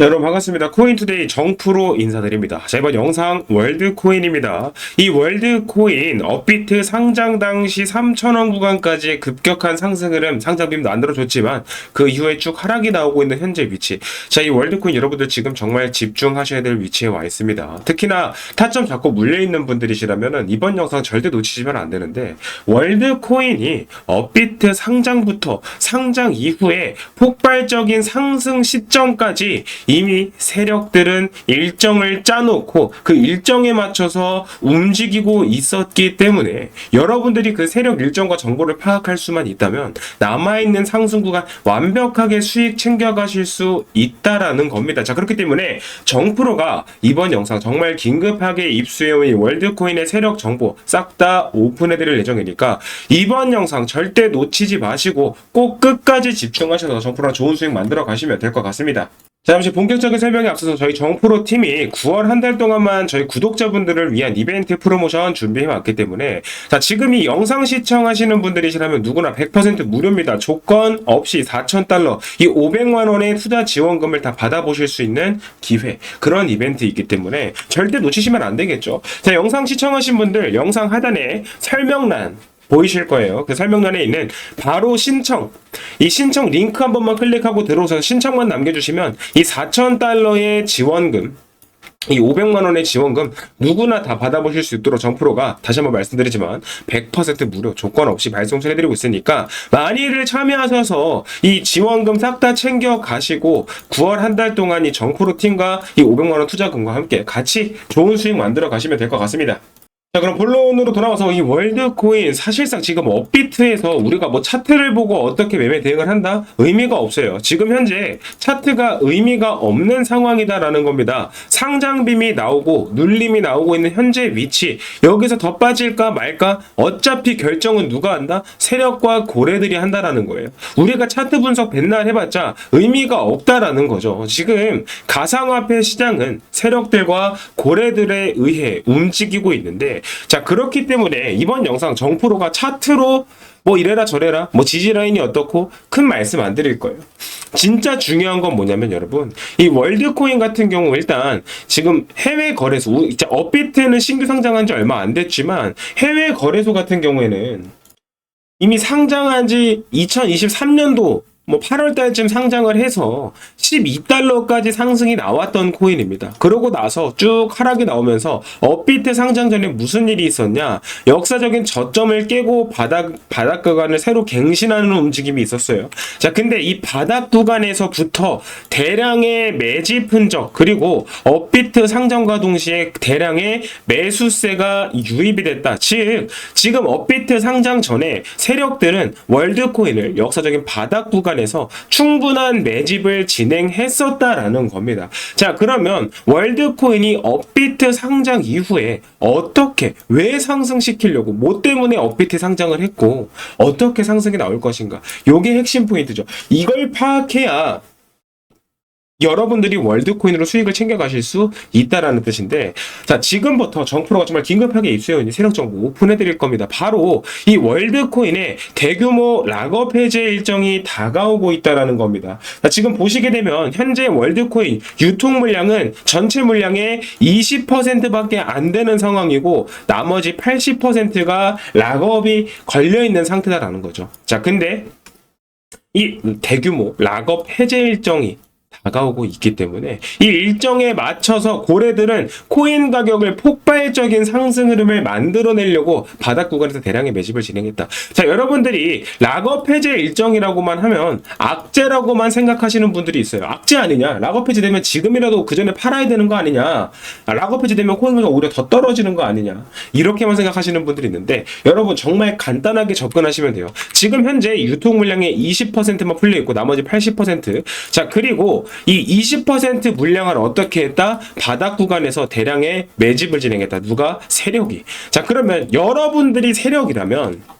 자, 여러분 반갑습니다. 코인투데이 정프로 인사드립니다. 자, 이번 영상 월드코인입니다. 이 월드코인 업비트 상장 당시 3,000원 구간까지의 급격한 상승 흐름 상장빔도 만들어줬지만 그 이후에 쭉 하락이 나오고 있는 현재 위치. 자, 이 월드코인 여러분들 지금 정말 집중하셔야 될 위치에 와 있습니다. 특히나 타점 잡고 물려있는 분들이시라면 이번 영상 절대 놓치시면 안 되는데 월드코인이 업비트 상장부터 상장 이후에 폭발적인 상승 시점까지 이미 세력들은 일정을 짜놓고 그 일정에 맞춰서 움직이고 있었기 때문에 여러분들이 그 세력 일정과 정보를 파악할 수만 있다면 남아있는 상승 구간 완벽하게 수익 챙겨가실 수 있다라는 겁니다. 자, 그렇기 때문에 정프로가 이번 영상 정말 긴급하게 입수해온 이 월드코인의 세력 정보 싹 다 오픈해드릴 예정이니까 이번 영상 절대 놓치지 마시고 꼭 끝까지 집중하셔서 정프로랑 좋은 수익 만들어 가시면 될 것 같습니다. 자, 잠시 본격적인 설명에 앞서서 저희 정프로 팀이 9월 한 달 동안만 저희 구독자분들을 위한 이벤트 프로모션 준비해 왔기 때문에 자, 지금 이 영상 시청하시는 분들이시라면 누구나 100% 무료입니다. 조건 없이 4,000달러, 이 500만 원의 투자 지원금을 다 받아보실 수 있는 기회, 그런 이벤트이기 때문에 절대 놓치시면 안 되겠죠. 자, 영상 시청하신 분들 영상 하단에 설명란 보이실 거예요. 그 설명란에 있는 바로 신청. 이 신청 링크 한 번만 클릭하고 들어오셔서 신청만 남겨주시면 이 4,000달러의 지원금, 이 500만 원의 지원금 누구나 다 받아보실 수 있도록 정프로가 다시 한번 말씀드리지만 100% 무료 조건 없이 발송해드리고 있으니까 많이들 참여하셔서 이 지원금 싹 다 챙겨 가시고 9월 한 달 동안 이 정프로 팀과 이 500만 원 투자금과 함께 같이 좋은 수익 만들어 가시면 될 것 같습니다. 자 그럼 본론으로 돌아와서 이 월드코인 사실상 지금 업비트에서 우리가 뭐 차트를 보고 어떻게 매매 대응을 한다? 의미가 없어요. 지금 현재 차트가 의미가 없는 상황이다라는 겁니다. 상장빔이 나오고 눌림이 나오고 있는 현재 위치. 여기서 더 빠질까 말까? 어차피 결정은 누가 한다? 세력과 고래들이 한다라는 거예요. 우리가 차트 분석 맨날 해봤자 의미가 없다라는 거죠. 지금 가상화폐 시장은 세력들과 고래들에 의해 움직이고 있는데 자 그렇기 때문에 이번 영상 정프로가 차트로 뭐 이래라 저래라 뭐 지지라인이 어떻고 큰 말씀 안 드릴 거예요. 진짜 중요한 건 뭐냐면 여러분 이 월드코인 같은 경우 일단 지금 해외 거래소 업비트는 신규 상장한 지 얼마 안 됐지만 해외 거래소 같은 경우에는 이미 상장한 지 2023년도 뭐 8월 달쯤 상장을 해서 12달러까지 상승이 나왔던 코인입니다. 그러고 나서 쭉 하락이 나오면서 업비트 상장 전에 무슨 일이 있었냐? 역사적인 저점을 깨고 바닥 바닥 구간을 새로 갱신하는 움직임이 있었어요. 자, 근데 이 바닥 구간에서부터 대량의 매집 흔적 그리고 업비트 상장과 동시에 대량의 매수세가 유입이 됐다. 즉, 지금 업비트 상장 전에 세력들은 월드코인을 역사적인 바닥 구간에 서 충분한 매집을 진행했었다라는 겁니다. 자, 그러면 월드코인이 업비트 상장 이후에 어떻게 왜 상승시키려고 뭐 때문에 업비트 상장을 했고 어떻게 상승이 나올 것인가? 요게 핵심 포인트죠. 이걸 파악해야 여러분들이 월드코인으로 수익을 챙겨가실 수 있다라는 뜻인데 자 지금부터 정프로가 정말 긴급하게 입수해온 세력 정보 오픈해 드릴 겁니다. 바로 이 월드코인의 대규모 락업 해제 일정이 다가오고 있다라는 겁니다. 자, 지금 보시게 되면 현재 월드코인 유통 물량은 전체 물량의 20%밖에 안 되는 상황이고 나머지 80%가 락업이 걸려 있는 상태다라는 거죠. 자 근데 이 대규모 락업 해제 일정이 다가오고 있기 때문에 이 일정에 맞춰서 고래들은 코인 가격을 폭발적인 상승 흐름을 만들어내려고 바닥 구간에서 대량의 매집을 진행했다. 자, 여러분들이 락업 해제 일정이라고만 하면 악재라고만 생각하시는 분들이 있어요. 악재 아니냐? 락업 해제 되면 지금이라도 그 전에 팔아야 되는 거 아니냐? 아, 락업 해제 되면 코인 가격 오히려 더 떨어지는 거 아니냐? 이렇게만 생각하시는 분들이 있는데 여러분 정말 간단하게 접근하시면 돼요. 지금 현재 유통 물량의 20%만 풀려 있고 나머지 80%. 자, 그리고 이 20% 물량을 어떻게 했다? 바닥 구간에서 대량의 매집을 진행했다. 누가? 세력이. 자, 그러면 여러분들이 세력이라면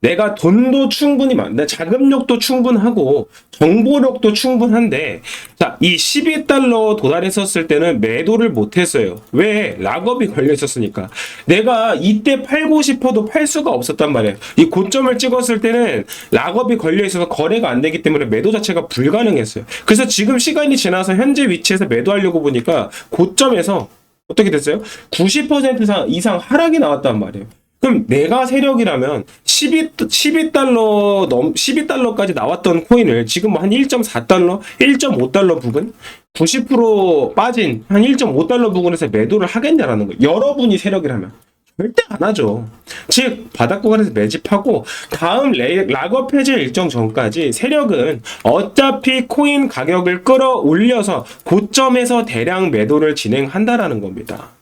내가 돈도 충분히 많, 내 자금력도 충분하고 정보력도 충분한데 자, 이 12달러 도달했었을 때는 매도를 못 했어요. 왜? 락업이 걸려 있었으니까. 내가 이때 팔고 싶어도 팔 수가 없었단 말이에요. 이 고점을 찍었을 때는 락업이 걸려 있어서 거래가 안 되기 때문에 매도 자체가 불가능했어요. 그래서 지금 시간이 지나서 현재 위치에서 매도하려고 보니까 고점에서 어떻게 됐어요? 90% 이상, 이상 하락이 나왔단 말이에요. 그럼 내가 세력이라면 12, 12달러 넘, 12달러까지 나왔던 코인을 지금 한 1.4달러, 1.5달러 부근? 90% 빠진 한 1.5달러 부근에서 매도를 하겠냐라는 거예요. 여러분이 세력이라면. 절대 안 하죠. 즉 바닥 구간에서 매집하고 다음 레, 락업 해제 일정 전까지 세력은 어차피 코인 가격을 끌어올려서 고점에서 대량 매도를 진행한다라는 겁니다.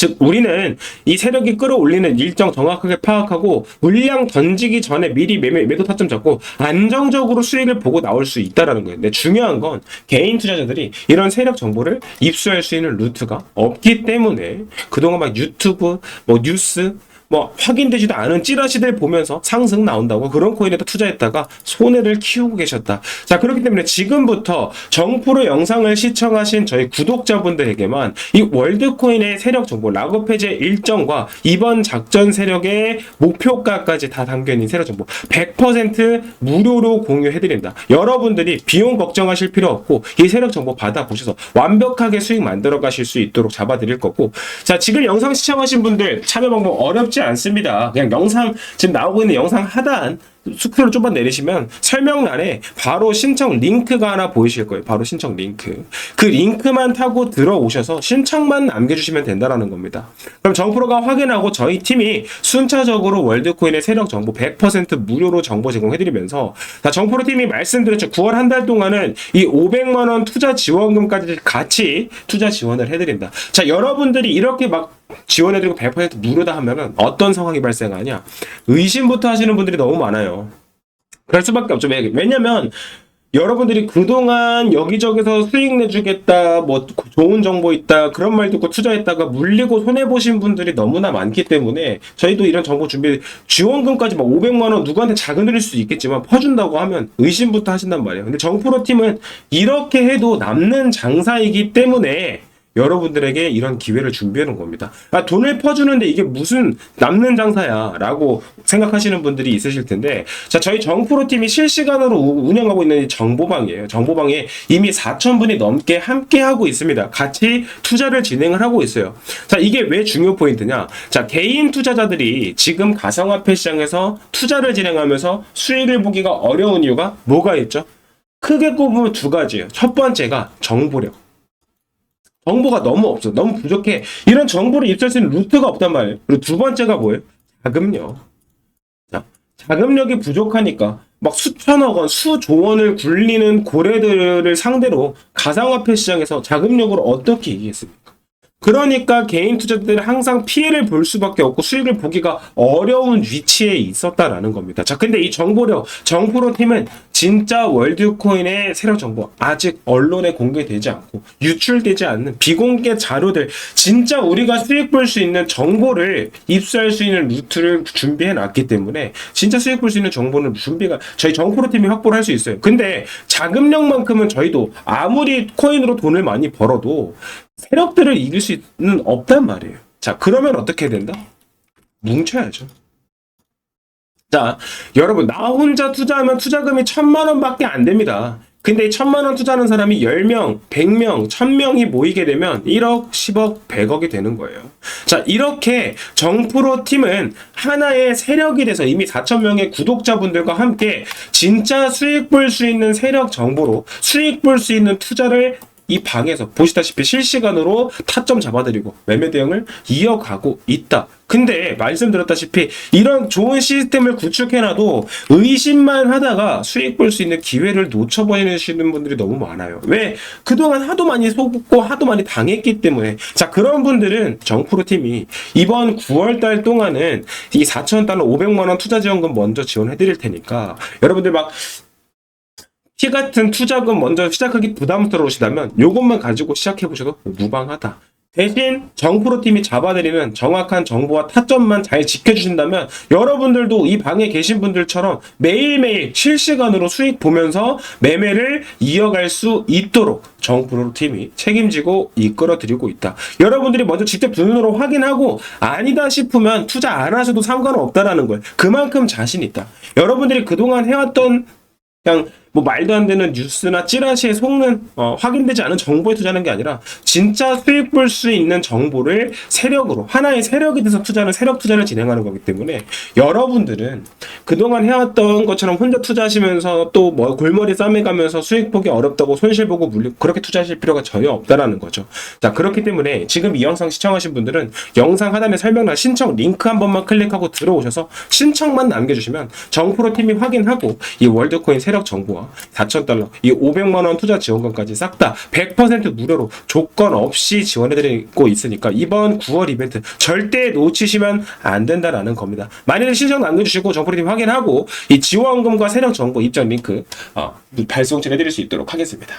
즉 우리는 이 세력이 끌어올리는 일정 정확하게 파악하고 물량 던지기 전에 미리 매매, 매도 타점 잡고 안정적으로 수익을 보고 나올 수 있다라는 거예요. 근데 중요한 건 개인 투자자들이 이런 세력 정보를 입수할 수 있는 루트가 없기 때문에 그동안 막 유튜브, 뭐 뉴스 뭐 확인되지도 않은 찌라시들 보면서 상승 나온다고 그런 코인에다 투자했다가 손해를 키우고 계셨다. 자 그렇기 때문에 지금부터 정프로 영상을 시청하신 저희 구독자분들에게만 이 월드코인의 세력 정보 락업 해제 일정과 이번 작전 세력의 목표가까지 다 담겨 있는 세력 정보 100% 무료로 공유해드린다. 여러분들이 비용 걱정하실 필요 없고 이 세력 정보 받아보셔서 완벽하게 수익 만들어 가실 수 있도록 잡아드릴 거고 자 지금 영상 시청하신 분들 참여 방법 어렵지 않습니다. 그냥 영상 지금 나오고 있는 영상 하단 스크롤 좀만 내리시면 설명란에 바로 신청 링크가 하나 보이실 거예요. 바로 신청 링크. 그 링크만 타고 들어오셔서 신청만 남겨주시면 된다라는 겁니다. 그럼 정프로가 확인하고 저희 팀이 순차적으로 월드코인의 세력 정보 100% 무료로 정보 제공해드리면서 자 정프로 팀이 말씀드렸죠. 9월 한 달 동안은 이 500만 원 투자 지원금까지 같이 투자 지원을 해드린다. 자 여러분들이 이렇게 막 지원해드리고 100% 무료다 하면은 어떤 상황이 발생하냐? 의심부터 하시는 분들이 너무 많아요. 그럴 수밖에 없죠. 왜- 왜냐면 여러분들이 그동안 여기저기서 수익 내주겠다, 뭐 좋은 정보 있다 그런 말 듣고 투자했다가 물리고 손해 보신 분들이 너무나 많기 때문에 저희도 이런 정보 준비 지원금까지 막 500만 원 누구한테 작은 드릴 수 있겠지만 퍼준다고 하면 의심부터 하신단 말이에요. 근데 정프로 팀은 이렇게 해도 남는 장사이기 때문에 여러분들에게 이런 기회를 준비하는 겁니다. 아, 돈을 퍼주는데 이게 무슨 남는 장사야 라고 생각하시는 분들이 있으실 텐데 자 저희 정프로 팀이 실시간으로 우- 운영하고 있는 이 정보방이에요. 정보방에 이미 4천 분이 넘게 함께 하고 있습니다. 같이 투자를 진행을 하고 있어요. 자 이게 왜 중요 포인트냐? 자 개인 투자자들이 지금 가상화폐 시장에서 투자를 진행하면서 수익을 보기가 어려운 이유가 뭐가 있죠? 크게 꼽으면 두 가지예요. 첫 번째가 정보력. 정보가 너무 없어. 너무 부족해. 이런 정보를 입수할 수 있는 루트가 없단 말이에요. 그리고 두 번째가 뭐예요? 자금력. 자, 자금력이 부족하니까 막 수천억 원, 수조 원을 굴리는 고래들을 상대로 가상화폐 시장에서 자금력으로 어떻게 이기겠습니까? 그러니까 개인 투자자들은 항상 피해를 볼 수밖에 없고 수익을 보기가 어려운 위치에 있었다라는 겁니다. 자, 근데 이 정보력, 정프로 팀은 진짜 월드코인의 세력 정보 아직 언론에 공개되지 않고 유출되지 않는 비공개 자료들, 진짜 우리가 수익 볼 수 있는 정보를 입수할 수 있는 루트를 준비해 놨기 때문에 진짜 수익 볼 수 있는 정보는 준비가 저희 정프로 팀이 확보를 할 수 있어요. 근데 자금력만큼은 저희도 아무리 코인으로 돈을 많이 벌어도 세력들을 이길 수는 없단 말이에요. 자, 그러면 어떻게 된다? 뭉쳐야죠. 자, 여러분, 나 혼자 투자하면 투자금이 천만 원밖에 안 됩니다. 근데 이 천만 원 투자하는 사람이 10명, 100명, 1000명이 모이게 되면 1억, 10억, 100억이 되는 거예요. 자, 이렇게 정프로 팀은 하나의 세력이 돼서 이미 4,000명의 구독자분들과 함께 진짜 수익 볼 수 있는 세력 정보로 수익 볼 수 있는 투자를 이 방에서 보시다시피 실시간으로 타점 잡아드리고 매매 대응을 이어가고 있다. 근데 말씀드렸다시피 이런 좋은 시스템을 구축해놔도 의심만 하다가 수익 볼 수 있는 기회를 놓쳐버리시는 분들이 너무 많아요. 왜? 그동안 하도 많이 속고 하도 많이 당했기 때문에. 자, 그런 분들은 정프로 팀이 이번 9월달 동안은 이 4,000달러 500만 원 투자 지원금 먼저 지원해드릴 테니까 여러분들 막 티 같은 투자금 먼저 시작하기 부담스러우시다면 요것만 가지고 시작해 보셔도 무방하다. 대신 정프로 팀이 잡아드리는 정확한 정보와 타점만 잘 지켜주신다면 여러분들도 이 방에 계신 분들처럼 매일매일 실시간으로 수익 보면서 매매를 이어갈 수 있도록 정프로 팀이 책임지고 이끌어드리고 있다. 여러분들이 먼저 직접 두 눈으로 확인하고 아니다 싶으면 투자 안 하셔도 상관없다라는 거예요. 그만큼 자신 있다. 여러분들이 그동안 해왔던 그냥 뭐 말도 안 되는 뉴스나 찌라시에 속는 어, 확인되지 않은 정보에 투자하는 게 아니라 진짜 수익 볼 수 있는 정보를 세력으로 하나의 세력이 돼서 투자하는 세력 투자를 진행하는 거기 때문에 여러분들은 그동안 해왔던 것처럼 혼자 투자하시면서 또 뭐 골머리 싸매가면서 수익 보기 어렵다고 손실 보고 물리고 그렇게 투자하실 필요가 전혀 없다라는 거죠. 자 그렇기 때문에 지금 이 영상 시청하신 분들은 영상 하단에 설명란 신청 링크 한 번만 클릭하고 들어오셔서 신청만 남겨주시면 정프로 팀이 확인하고 이 월드코인 세력 정보와 4,000달러, 이 500만 원 투자 지원금까지 싹 다 100% 무료로 조건 없이 지원해드리고 있으니까 이번 9월 이벤트 절대 놓치시면 안 된다라는 겁니다. 많이들 신청 남겨주시고 정프로 팀 확인하고 이 지원금과 세력 정보 입장 링크 어, 발송진 해드릴 수 있도록 하겠습니다.